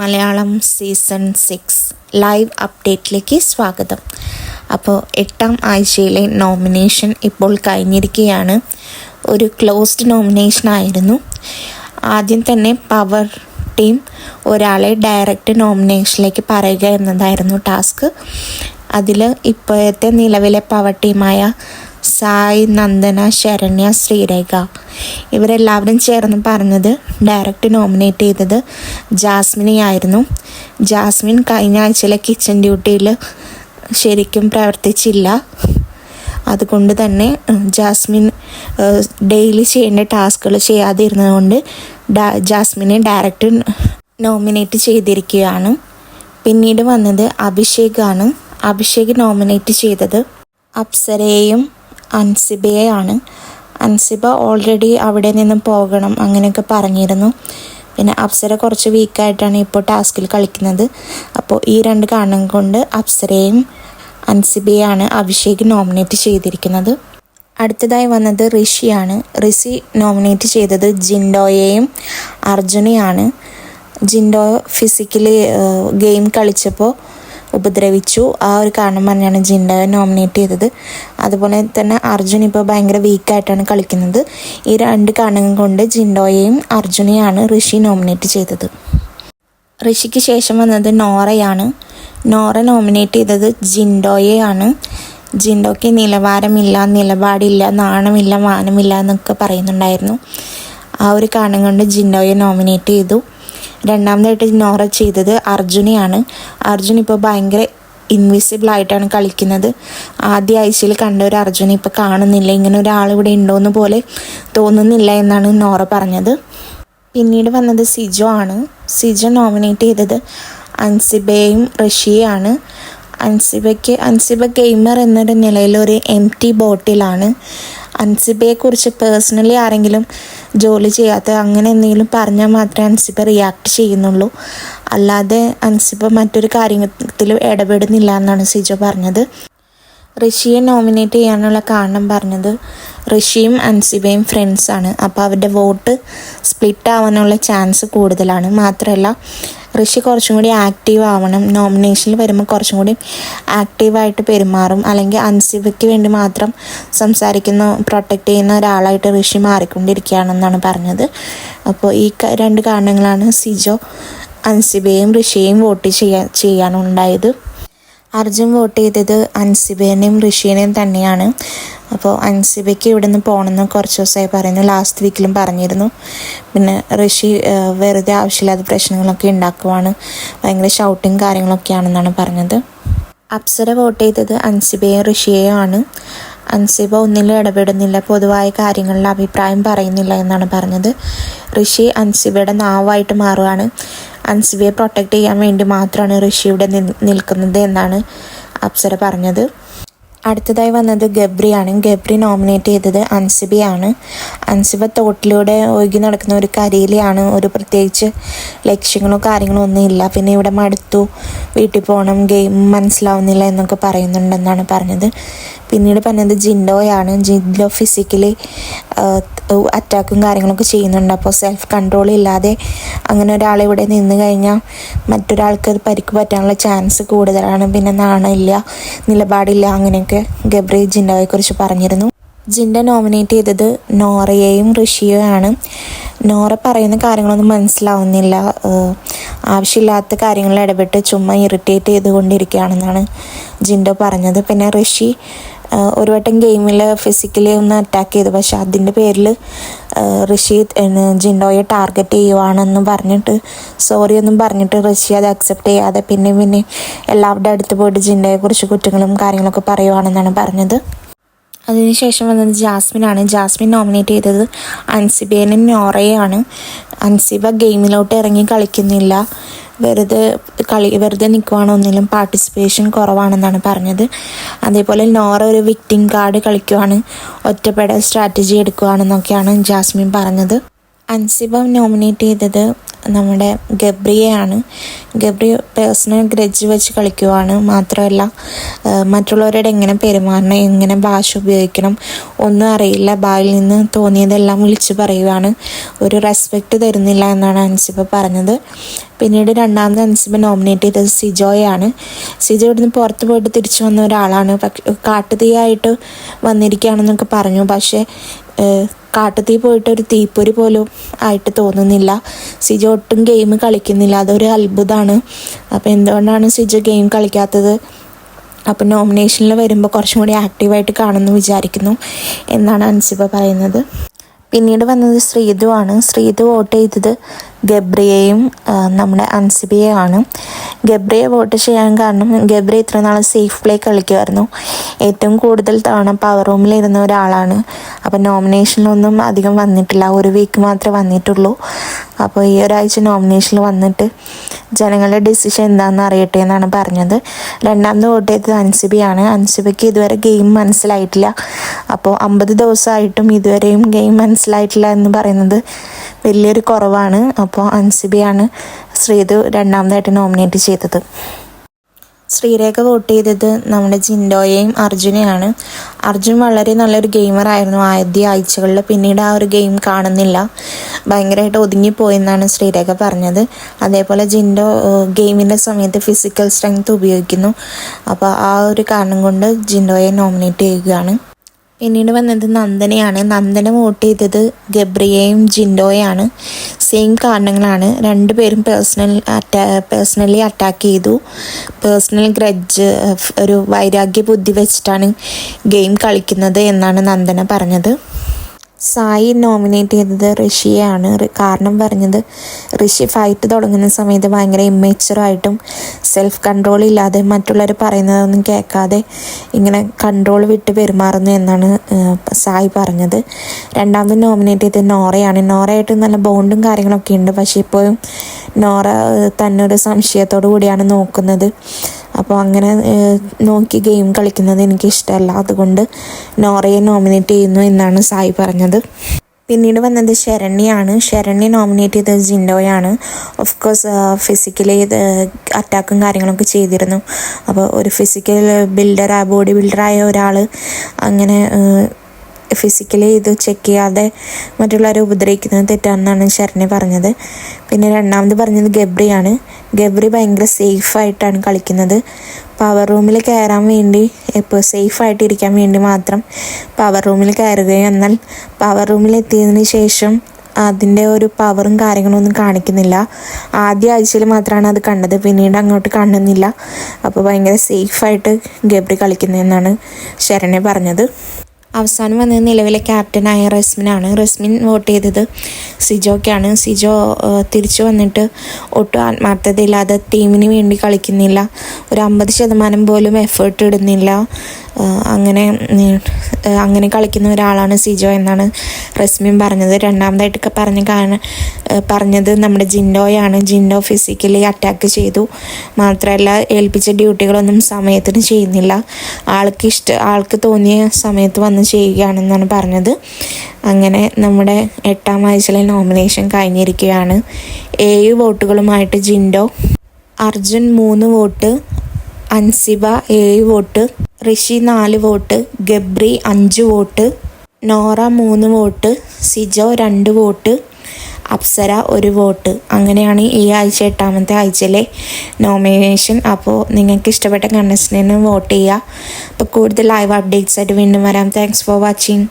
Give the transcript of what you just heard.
Malayalam season six live അപ്ഡേറ്റിലേക്ക് സ്വാഗതം. അപ്പോൾ എട്ടാം ആഴ്ചയിലെ നോമിനേഷൻ ഇപ്പോൾ കഴിഞ്ഞിരിക്കുകയാണ്. ഒരു ക്ലോസ്ഡ് നോമിനേഷൻ ആയിരുന്നു. ആദ്യം തന്നെ പവർ ടീം ഒരാളെ ഡയറക്റ്റ് നോമിനേഷനിലേക്ക് പറയുക എന്നതായിരുന്നു ടാസ്ക്. അതിൽ ഇപ്പോഴത്തെ നിലവിലെ പവർ ടീമായ സായ് നന്ദന ശരണ്യ ശ്രീരേഖ. ഇവരെല്ലാവരും ചേർന്ന് പറഞ്ഞത് ഡയറക്റ്റ് നോമിനേറ്റ് ചെയ്തത് ജാസ്മിനെയായിരുന്നു. ജാസ്മിൻ കഴിഞ്ഞ ആഴ്ചയിലെ കിച്ചൺ ഡ്യൂട്ടിയിൽ ശരിക്കും പ്രവർത്തിച്ചില്ല. അതുകൊണ്ട് തന്നെ ജാസ്മിൻ ഡെയിലി ചെയ്യേണ്ട ടാസ്കുകൾ ചെയ്യാതിരുന്നതുകൊണ്ട് ജാസ്മിനെ ഡയറക്റ്റ് നോമിനേറ്റ് ചെയ്തിരിക്കുകയാണ്. പിന്നീട് വന്നത് അഭിഷേകാണ്. അഭിഷേക് നോമിനേറ്റ് ചെയ്തത് അപ്സരയെയും അൻസിബയെയാണ്. അൻസിബ ഓൾറെഡി അവിടെ നിന്നും പോകണം അങ്ങനെയൊക്കെ പറഞ്ഞിരുന്നു. പിന്നെ അപ്സര കുറച്ച് വീക്കായിട്ടാണ് ഇപ്പോൾ ടാസ്കിൽ കളിക്കുന്നത്. അപ്പോൾ ഈ രണ്ട് കാരണം കൊണ്ട് അപ്സരയും അൻസിബയാണ് അഭിഷേക് നോമിനേറ്റ് ചെയ്തിരിക്കുന്നത്. അടുത്തതായി വന്നത് ഋഷിയാണ്. ഋഷി നോമിനേറ്റ് ചെയ്തത് ജിൻഡോയെയും അർജുനെയാണ്. ജിൻഡോ ഫിസിക്കലി ഗെയിം കളിച്ചപ്പോൾ ഉപദ്രവിച്ചു. ആ ഒരു കാരണം പറഞ്ഞാണ് ജിൻഡയെ നോമിനേറ്റ് ചെയ്തത്. അതുപോലെ തന്നെ അർജുൻ ഇപ്പോൾ ഭയങ്കര വീക്കായിട്ടാണ് കളിക്കുന്നത്. ഈ രണ്ട് കാരണം കൊണ്ട് ജിൻഡോയെയും അർജുനെയാണ് ഋഷി നോമിനേറ്റ് ചെയ്തത്. ഋഷിക്ക് ശേഷം വന്നത് നോറയാണ്. നോറ നോമിനേറ്റ് ചെയ്തത് ജിൻഡോയെയാണ്. ജിൻഡോയ്ക്ക് നിലവാരമില്ല നിലപാടില്ല നാണമില്ല മാനമില്ല എന്നൊക്കെ പറയുന്നുണ്ടായിരുന്നു. ആ ഒരു കാരണം കൊണ്ട് ജിൻഡോയെ നോമിനേറ്റ് ചെയ്തു. രണ്ടാമതായിട്ട് നോറ ചെയ്തത് അർജുനെയാണ്. അർജുൻ ഇപ്പോൾ ഭയങ്കര ഇൻവിസിബിൾ ആയിട്ടാണ് കളിക്കുന്നത്. ആദ്യ ആഴ്ചയിൽ കണ്ട ഒരു അർജുനെ ഇപ്പോൾ കാണുന്നില്ല. ഇങ്ങനെ ഒരാൾ ഇവിടെ ഉണ്ടോയെന്ന് പോലെ തോന്നുന്നില്ല എന്നാണ് നോറ പറഞ്ഞത്. പിന്നീട് വന്നത് സിജോ ആണ്. സിജോ നോമിനേറ്റ് ചെയ്തത് അൻസിബയും റഷ്യയാണ് അൻസിബയ്ക്ക് അൻസിബ ഗെയിമർ എന്നൊരു നിലയിൽ ഒരു എം ടി ബോട്ടിലാണ് അൻസിബയെക്കുറിച്ച് പേഴ്സണലി ആരെങ്കിലും ജോലി ചെയ്യാത്ത അങ്ങനെ എന്തെങ്കിലും പറഞ്ഞാൽ മാത്രമേ അൻസിബ റിയാക്ട് ചെയ്യുന്നുള്ളൂ. അല്ലാതെ അൻസിബ മറ്റൊരു കാര്യത്തിൽ ഇടപെടുന്നില്ല എന്നാണ് സിജോ പറഞ്ഞത്. ഋഷിയെ നോമിനേറ്റ് ചെയ്യാനുള്ള കാരണം പറഞ്ഞത് ഋഷിയും അൻസിബയും ഫ്രണ്ട്സാണ് അപ്പോൾ അവരുടെ വോട്ട് സ്പ്ലിറ്റ് ആവാനുള്ള ചാൻസ് കൂടുതലാണ്. മാത്രമല്ല ഋഷി കുറച്ചും കൂടി ആക്റ്റീവ് ആവണം. നോമിനേഷനിൽ വരുമ്പോൾ കുറച്ചും കൂടി ആക്റ്റീവായിട്ട് പെരുമാറും. അല്ലെങ്കിൽ അൻസിബയ്ക്ക് വേണ്ടി മാത്രം സംസാരിക്കുന്ന പ്രൊട്ടക്റ്റ് ചെയ്യുന്ന ഒരാളായിട്ട് ഋഷി മാറിക്കൊണ്ടിരിക്കുകയാണെന്നാണ് പറഞ്ഞത്. അപ്പോൾ ഈ രണ്ട് കാരണങ്ങളാണ് സിജോ അൻസിബയും ഋഷിയെയും വോട്ട് ചെയ്യാൻ ചെയ്യാനുണ്ടായത്. അർജുൻ വോട്ട് ചെയ്തത് അൻസിബേനെയും ഋഷീനെയും തന്നെയാണ്. അപ്പോൾ അൻസിബയ്ക്ക് ഇവിടെ നിന്ന് പോകണമെന്ന് കുറച്ച് ദിവസമായി പറയുന്നു. ലാസ്റ്റ് വീക്കിലും പറഞ്ഞിരുന്നു. പിന്നെ ഋഷി വെറുതെ ആവശ്യമില്ലാത്ത പ്രശ്നങ്ങളൊക്കെ ഉണ്ടാക്കുവാണ്. ഭയങ്കര ഷൗട്ടിങ് കാര്യങ്ങളൊക്കെയാണെന്നാണ് പറഞ്ഞത്. അപ്സര വോട്ട് ചെയ്തത് അൻസിബയും ഋഷിയെയും ആണ്. അൻസിബ ഒന്നിലും ഇടപെടുന്നില്ല. പൊതുവായ കാര്യങ്ങളിൽ അഭിപ്രായം പറയുന്നില്ല എന്നാണ് പറഞ്ഞത്. ഋഷി അൻസിബയുടെ നാവായിട്ട് മാറുകയാണ് അൻസിബയെ പ്രൊട്ടക്റ്റ് ചെയ്യാൻ വേണ്ടി മാത്രമാണ് ഋഷി ഇവിടെ നിൽക്കുന്നത് എന്നാണ് അപ്സര പറഞ്ഞത്. അടുത്തതായി വന്നത് ഗബ്രിയാണ്. ഗബ്രി നോമിനേറ്റ് ചെയ്തത് അൻസിബയാണ്. അൻസിബ തോട്ടിലൂടെ ഒഴുകി നടക്കുന്ന ഒരു കരയിലെയാണ്. ഒരു പ്രത്യേകിച്ച് ലക്ഷ്യങ്ങളോ കാര്യങ്ങളോ ഒന്നും ഇല്ല. പിന്നെ ഇവിടെ മടുത്തു. വീട്ടിൽ പോകണം ഗെയിം മനസ്സിലാവുന്നില്ല എന്നൊക്കെ പറയുന്നുണ്ടെന്നാണ് പറഞ്ഞത്. പിന്നീട് പറഞ്ഞത് ജിൻഡോയാണ്. ജിൻഡോ ഫിസിക്കലി അറ്റാക്കും കാര്യങ്ങളൊക്കെ ചെയ്യുന്നുണ്ട്. അപ്പോൾ സെൽഫ് കൺട്രോൾ ഇല്ലാതെ അങ്ങനെ ഒരാൾ ഇവിടെ നിന്ന് കഴിഞ്ഞാൽ മറ്റൊരാൾക്ക് പരിക്ക് പറ്റാനുള്ള ചാൻസ് കൂടുതലാണ്. പിന്നെ നാണമില്ല നിലപാടില്ല അങ്ങനെയൊക്കെ ഗബ്രി ജിൻഡോയെ കുറിച്ച് പറഞ്ഞിരുന്നു. ജിൻഡ നോമിനേറ്റ് ചെയ്തത് നോറയെയും ഋഷിയെയാണ് നോറ പറയുന്ന കാര്യങ്ങളൊന്നും മനസ്സിലാവുന്നില്ല. ആവശ്യമില്ലാത്ത കാര്യങ്ങളിൽ ഇടപെട്ട് ചുമ്മാ ഇറിറ്റേറ്റ് ചെയ്തുകൊണ്ടിരിക്കുകയാണെന്നാണ് ജിൻഡോ പറഞ്ഞത്. പിന്നെ ഋഷി ഒരു വട്ടം ഗെയിമിൽ ഫിസിക്കലി ഒന്ന് അറ്റാക്ക് ചെയ്തു. പക്ഷെ അതിന്റെ പേരിൽ ഋഷി എന്ന് ജിൻഡോയെ ടാർഗറ്റ് ചെയ്യുവാണെന്ന് പറഞ്ഞിട്ട് സോറി ഒന്നും പറഞ്ഞിട്ട് ഋഷി അത് അക്സെപ്റ്റ് ചെയ്യാതെ പിന്നെ പിന്നെ എല്ലാവരുടെ അടുത്ത് പോയിട്ട് ജിൻഡോയെ കുറിച്ച് കുറ്റങ്ങളും കാര്യങ്ങളൊക്കെ പറയുവാണെന്നാണ് പറഞ്ഞത്. അതിനുശേഷം വന്നത് ജാസ്മിനാണ്. ജാസ്മിൻ നോമിനേറ്റ് ചെയ്തത് അൻസിബേനും നോറയാണ് അൻസിബ ഗെയിമിലോട്ട് ഇറങ്ങി കളിക്കുന്നില്ല. വെറുതെ കളി വെറുതെ നിൽക്കുവാണെന്നൊന്നിലും പാർട്ടിസിപ്പേഷൻ കുറവാണെന്നാണ് പറഞ്ഞത്. അതേപോലെ നോറ ഒരു വിക്ടിം കാർഡ് കളിക്കുവാണ്. ഒറ്റപ്പെടൽ സ്ട്രാറ്റജി എടുക്കുവാണെന്നൊക്കെയാണ് ജാസ്മിൻ പറഞ്ഞത്. അൻസിബം നോമിനേറ്റ് ചെയ്തത് നമ്മുടെ ഗബ്രിയെയാണ്. ഗബ്രി പേഴ്സണൽ ഗ്രജ് വെച്ച് കളിക്കുവാണ്. മാത്രമല്ല മറ്റുള്ളവരോട് എങ്ങനെ പെരുമാറണം എങ്ങനെ ഭാഷ ഉപയോഗിക്കണം ഒന്നും അറിയില്ല. ബായിൽ നിന്ന് തോന്നിയതെല്ലാം വിളിച്ചു പറയുവാണ്. ഒരു റെസ്പെക്റ്റ് തരുന്നില്ല എന്നാണ് അൻസിബ പറഞ്ഞത്. പിന്നീട് രണ്ടാമത് അൻസിബ നോമിനേറ്റ് ചെയ്തത് സിജോയാണ്. സിജോ ഇവിടുന്ന് പുറത്ത് പോയിട്ട് തിരിച്ചു വന്ന ഒരാളാണ്. പക്ഷെ കാട്ടുതീയായിട്ട് വന്നിരിക്കുകയാണെന്നൊക്കെ പറഞ്ഞു. പക്ഷേ കാട്ടുതീ പോയിട്ട് ഒരു തീപ്പൊരി പോലും ആയിട്ട് തോന്നുന്നില്ല. സിജ ഒട്ടും ഗെയിം കളിക്കുന്നില്ല. അതൊരു അത്ഭുതമാണ് അപ്പോൾ എന്തുകൊണ്ടാണ് സിജ ഗെയിം കളിക്കാത്തത്? അപ്പോൾ നോമിനേഷനിൽ വരുമ്പോൾ കുറച്ചും കൂടി ആക്റ്റീവായിട്ട് കാണുമെന്ന് വിചാരിക്കുന്നു. എന്നാണ് അൻസിബ പറയുന്നത്. പിന്നീട് വന്നത് ശ്രീധു ആണ്. ശ്രീതു വോട്ട് ചെയ്തത് ഗബ്രിയെയും നമ്മുടെ അൻസിബിയെയാണ്. ഗബ്രിയെ വോട്ട് ചെയ്യാൻ കാരണം ഗബ്രി ഇത്ര നാൾ സേഫ് പ്ലേ കളിക്കുമായിരുന്നു ഏറ്റവും കൂടുതൽ തവണ പവർ റൂമിൽ ഇരുന്ന ഒരാളാണ്. അപ്പോൾ നോമിനേഷനിലൊന്നും അധികം വന്നിട്ടില്ല. ഒരു വീക്ക് മാത്രമേ വന്നിട്ടുള്ളൂ. അപ്പോൾ ഈ ഒരാഴ്ച നോമിനേഷനിൽ വന്നിട്ട് ജനങ്ങളുടെ ഡിസിഷൻ എന്താണെന്ന് അറിയട്ടെ എന്നാണ് പറഞ്ഞത്. രണ്ടാമത് വോട്ട് ചെയ്തത് അൻസിബിയാണ്. അൻസിബിക്ക് ഇതുവരെ ഗെയിം മനസ്സിലായിട്ടില്ല. അപ്പോൾ അമ്പത് ദിവസമായിട്ടും ഇതുവരെയും ഗെയിം മനസ്സിലായിട്ടില്ല എന്ന് പറയുന്നത് വലിയൊരു കുറവാണ്. അപ്പോൾ അൻസിബിയാണ് ശ്രീതു രണ്ടാമതായിട്ട് നോമിനേറ്റ് ചെയ്തത്. ശ്രീരേഖ വോട്ട് ചെയ്തത് നമ്മുടെ ജിൻഡോയെയും അർജുനെയാണ്. അർജുൻ വളരെ നല്ലൊരു ഗെയിമർ ആയിരുന്നു. ആദ്യ ആഴ്ചകളിൽ പിന്നീട് ആ ഒരു ഗെയിം കാണുന്നില്ല. ഭയങ്കരമായിട്ട് ഒതുങ്ങിപ്പോയെന്നാണ് ശ്രീരേഖ പറഞ്ഞത്. അതേപോലെ ജിൻഡോ ഗെയിമിന്റെ സമയത്ത് ഫിസിക്കൽ സ്ട്രെങ്ത് ഉപയോഗിക്കുന്നു. അപ്പോൾ ആ ഒരു കാരണം കൊണ്ട് ജിൻഡോയെ നോമിനേറ്റ് ചെയ്യുകയാണ്. പിന്നീട് വന്നത് നന്ദനയാണ്. നന്ദന വോട്ട് ചെയ്തത് ഗബ്രിയയും ജിൻഡോയാണ് സെയിം കാരണങ്ങളാണ് രണ്ടുപേരും പേഴ്സണൽ അറ്റാ പേഴ്സണലി അറ്റാക്ക് ചെയ്തു. പേഴ്സണൽ ഗ്രഡ്ജ് ഒരു വൈരാഗ്യ ബുദ്ധി വെച്ചിട്ടാണ് ഗെയിം കളിക്കുന്നത് എന്നാണ് നന്ദന പറഞ്ഞത്. സായി നോമിനേറ്റ് ചെയ്തത് ഋഷിയെയാണ്. കാരണം പറഞ്ഞത് ഋഷി ഫൈറ്റ് തുടങ്ങുന്ന സമയത്ത് ഭയങ്കര ഇമ്മേച്ചറായിട്ടും സെൽഫ് കൺട്രോൾ ഇല്ലാതെ മറ്റുള്ളവർ പറയുന്നതൊന്നും കേൾക്കാതെ ഇങ്ങനെ കൺട്രോൾ വിട്ട് പെരുമാറുന്നു എന്നാണ് സായി പറഞ്ഞത്. രണ്ടാമത് നോമിനേറ്റ് ചെയ്തത് നോറയാണ്. നോറയായിട്ട് നല്ല ബോണ്ടും കാര്യങ്ങളൊക്കെ ഉണ്ട്. പക്ഷേ ഇപ്പോഴും നോറ തന്നെ ഒരു സംശയത്തോടു കൂടിയാണ് നോക്കുന്നത്. അപ്പോൾ അങ്ങനെ നോക്കി ഗെയിം കളിക്കുന്നത് എനിക്ക് ഇഷ്ടമല്ല അതുകൊണ്ട് നോറയെ നോമിനേറ്റ് ചെയ്യുന്നു എന്നാണ് സായി പറഞ്ഞത്. പിന്നീട് വന്നത് ശരണ്യാണ്. ശരണ്യ നോമിനേറ്റ് ചെയ്തത് ജിൻഡോയാണ്. ഓഫ് കോഴ്സ് ഫിസിക്കലി അറ്റാക്കും കാര്യങ്ങളൊക്കെ ചെയ്തിരുന്നു. അപ്പോൾ ഒരു ഫിസിക്കൽ ബിൽഡർ ബോഡി ബിൽഡറായ ഒരാൾ അങ്ങനെ ഫിസിക്കലി ഇത് ചെക്ക് ചെയ്യാതെ മറ്റുള്ളവരെ ഉപദ്രവിക്കുന്നത് തെറ്റാണെന്നാണ് ശരണ്യ പറഞ്ഞത്. പിന്നെ രണ്ടാമത് പറഞ്ഞത് ഗബ്രിയാണ്. ഗബ്രി ഭയങ്കര സേഫായിട്ടാണ് കളിക്കുന്നത്. പവർ റൂമിൽ കയറാൻ വേണ്ടി ഇപ്പോൾ സേഫായിട്ട് ഇരിക്കാൻ വേണ്ടി മാത്രം പവർ റൂമിൽ കയറുകയും എന്നാൽ പവർ റൂമിൽ എത്തിയതിന് ശേഷം അതിന്റെ ഒരു പവറും കാര്യങ്ങളും ഒന്നും കാണിക്കുന്നില്ല. ആദ്യ ആഴ്ചയിൽ മാത്രമാണ് അത് കണ്ടത്. പിന്നീട് അങ്ങോട്ട് കാണുന്നില്ല. അപ്പോൾ ഭയങ്കര സേഫായിട്ട് ഗബ്രി കളിക്കുന്നതെന്നാണ് ശരണ്യ പറഞ്ഞത്. അവസാനം വന്നത് നിലവിലെ ക്യാപ്റ്റനായ റസ്മിനാണ്. റസ്മിൻ വോട്ട് ചെയ്തത് സിജോക്കാണ് സിജോ തിരിച്ചു വന്നിട്ട് ഒട്ടും ആത്മാർത്ഥതയില്ലാതെ ടീമിന് വേണ്ടി കളിക്കുന്നില്ല. ഒരു അമ്പത് ശതമാനം പോലും എഫേർട്ട് ഇടുന്നില്ല. അങ്ങനെ അങ്ങനെ കളിക്കുന്ന ഒരാളാണ് സിജോ എന്നാണ് റസ്മിൻ പറഞ്ഞത്. രണ്ടാമതായിട്ട് പറഞ്ഞ കാരണം പറഞ്ഞത് നമ്മുടെ ജിൻഡോയാണ്. ജിൻഡോ ഫിസിക്കലി അറ്റാക്ക് ചെയ്തു. മാത്രമല്ല ഏൽപ്പിച്ച ഡ്യൂട്ടികളൊന്നും സമയത്തിന് ചെയ്യുന്നില്ല. ആൾക്ക് ഇഷ്ട ആൾക്ക് തോന്നിയ സമയത്ത് വന്ന് ചെയ്യുകയാണെന്നാണ് പറഞ്ഞത്. അങ്ങനെ നമ്മുടെ എട്ടാം ആഴ്ചയിലെ നോമിനേഷൻ കഴിഞ്ഞിരിക്കുകയാണ്. ഏഴ് വോട്ടുകളുമായിട്ട് ജിൻഡോ അർജുൻ മൂന്ന് വോട്ട് അൻസിബ ഏഴ് വോട്ട് ഋഷി നാല് വോട്ട് ഗബ്രി അഞ്ച് വോട്ട് നോറ മൂന്ന് വോട്ട് സിജോ രണ്ട് വോട്ട് അപ്സര ഒരു വോട്ട്. അങ്ങനെയാണ് ഈ ആഴ്ച എട്ടാമത്തെ ആഴ്ചയിലെ നോമിനേഷൻ അപ്പോൾ നിങ്ങൾക്ക് ഇഷ്ടപ്പെട്ട കണ്ടസ്റ്റന്റിന് വോട്ട് ചെയ്യുക. അപ്പോൾ കൂടുതൽ ലൈവ് അപ്ഡേറ്റ്സ് ആയിട്ട് വീണ്ടും വരാം. Thanks for watching